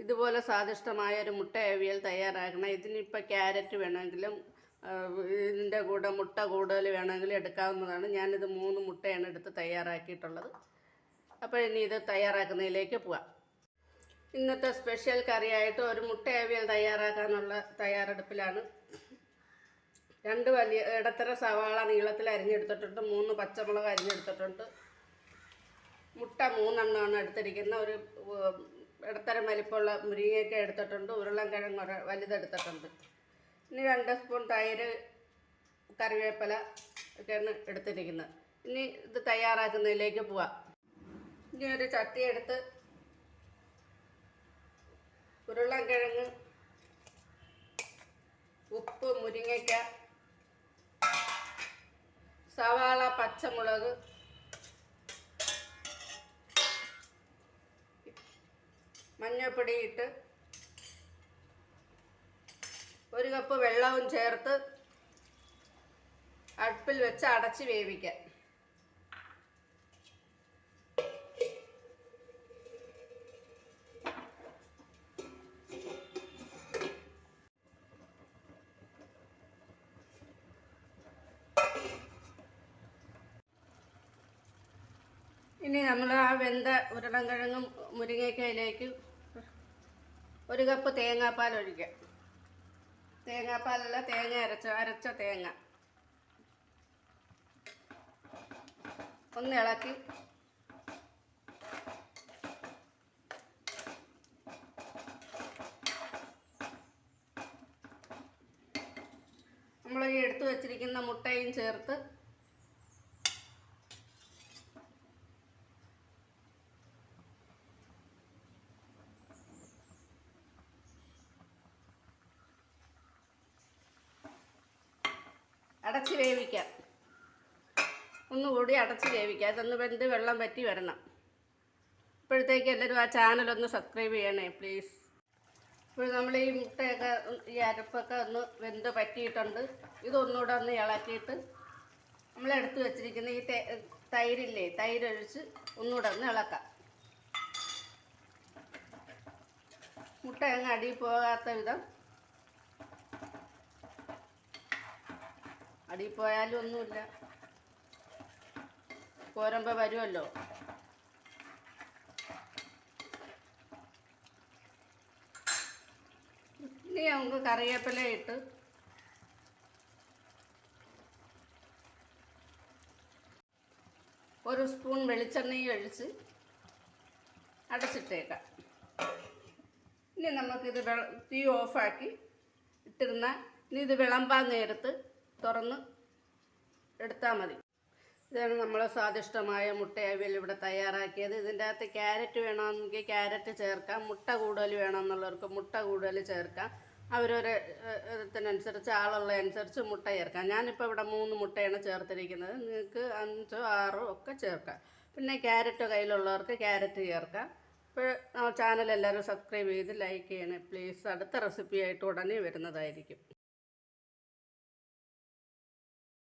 ഇതുപോലെ സ്വാദിഷ്ടമായ ഒരു മുട്ട അവിയൽ തയ്യാറാക്കണം. ഇതിനിപ്പോൾ ക്യാരറ്റ് വേണമെങ്കിലും ഇതിന്റെ കൂടെ മുട്ട കൂടുതൽ വേണമെങ്കിലും എടുക്കാവുന്നതാണ്. ഞാനിത് മൂന്ന് മുട്ടയാണ് എടുത്ത് തയ്യാറാക്കിയിട്ടുള്ളത്. അപ്പോൾ ഇനി ഇത് തയ്യാറാക്കുന്നതിലേക്ക് പോവാം. ഇന്നത്തെ സ്പെഷ്യൽ കറിയായിട്ട് ഒരു മുട്ട അവിയൽ തയ്യാറാക്കാനുള്ള തയ്യാറെടുപ്പിലാണ്. രണ്ട് വലിയ ഇടത്തര സവാള നീളത്തിൽ അരിഞ്ഞെടുത്തിട്ടുണ്ട് മൂന്ന് പച്ചമുളക് അരിഞ്ഞെടുത്തിട്ടുണ്ട്. മുട്ട മൂന്നെണ്ണമാണ് എടുത്തിരിക്കുന്നത്. ഒരു ഇടത്തരം വലിപ്പമുള്ള മുരിങ്ങയൊക്കെ എടുത്തിട്ടുണ്ട് ഉരുളൻകിഴങ്ങ് ഒരു വലുതെടുത്തിട്ടുണ്ട്. ഇനി രണ്ട് സ്പൂൺ തൈര് കറിവേപ്പില ഒക്കെയാണ് എടുത്തിരിക്കുന്നത്. ഇനി ഇത് തയ്യാറാക്കുന്നതിലേക്ക് പോവാം. ഇനി ഒരു ചട്ടി എടുത്ത് ഉരുളൻകിഴങ്ങ് ഉപ്പ് മുരിങ്ങയ്ക്ക സവാള പച്ചമുളക് മഞ്ഞൾപ്പൊടി ഇട്ട് ഒരു കപ്പ് വെള്ളവും ചേർത്ത് അടുപ്പിൽ വെച്ച് അടച്ച് വേവിക്കാം. ഇനി നമ്മൾ ആ വെന്ത ഉരുളൻകിഴങ്ങും മുരിങ്ങയ്ക്കയിലേക്ക് ഒരു കപ്പ് തേങ്ങാപ്പാൽ ഒഴിക്കുക. തേങ്ങാപ്പാലല്ല തേങ്ങ അരച്ച അരച്ച തേങ്ങ. ഒന്ന് ഇളക്കി. നമ്മൾ ഈ എടുത്തു വച്ചിരിക്കുന്ന മുട്ടയും ചേർത്ത് അടച്ച് വേവിക്കാം. ഒന്നുകൂടി അടച്ച് വേവിക്കാം. അതൊന്ന് വെന്ത് വെള്ളം പറ്റി വരണം. ഇപ്പോഴത്തേക്ക് എല്ലാവരും ആ ചാനലൊന്ന് സബ്സ്ക്രൈബ് ചെയ്യണേ പ്ലീസ് ഇപ്പോൾ നമ്മൾ ഈ മുട്ടയൊക്കെ ഈ അരപ്പൊക്കെ ഒന്ന് വെന്ത് പറ്റിയിട്ടുണ്ട് ഇതൊന്നുകൂടെ ഒന്ന് ഇളക്കിയിട്ട് നമ്മൾ എടുത്ത് വെച്ചിരിക്കുന്ന ഈ തൈരില്ലേ തൈരൊഴിച്ച് ഒന്നുകൂടെ ഒന്ന് ഇളക്കാം. മുട്ട അങ്ങ് അടിയിൽ പോകാത്ത വിധം അടിയിൽ പോയാലും ഒന്നുമില്ല. കോരമ്പ വരുമല്ലോ ഇനി നമുക്ക് കറിവേപ്പില ഇട്ട് ഒരു സ്പൂൺ വെളിച്ചെണ്ണയും ഒഴിച്ച് അടച്ചിട്ടേക്കാം. ഇനി നമുക്കിത് തീ ഓഫാക്കി ഇട്ടിരുന്ന ഇനി ഇത് വിളമ്പാൻ നേരത്ത് തുറന്ന് എടുത്താൽ മതി. ഇതാണ് നമ്മൾ സ്വാദിഷ്ടമായ മുട്ട അവിയൽ ഇവിടെ തയ്യാറാക്കിയത്. ഇതിന്റെ അകത്ത് ക്യാരറ്റ് വേണമെങ്കിൽ ക്യാരറ്റ് ചേർക്കാം മുട്ട കൂടുതൽ വേണമെന്നുള്ളവർക്ക് മുട്ട കൂടുതൽ ചേർക്കാം. അവരൊരു ഇതിനനുസരിച്ച് ആളുള്ള അനുസരിച്ച് മുട്ട ചേർക്കാം. ഞാനിപ്പോൾ ഇവിടെ മൂന്ന് മുട്ടയാണ് ചേർത്തിരിക്കുന്നത്. നിങ്ങൾക്ക് അഞ്ചോ ആറോ ഒക്കെ ചേർക്കാം. പിന്നെ ക്യാരറ്റ് കയ്യിലുള്ളവർക്ക് ക്യാരറ്റ് ചേർക്കാം. ഇപ്പോൾ ചാനൽ എല്ലാവരും സബ്സ്ക്രൈബ് ചെയ്ത് ലൈക്ക് ചെയ്യണേ. പ്ലീസ് അടുത്ത റെസിപ്പിയായിട്ട് ഉടനെ വരുന്നതായിരിക്കും.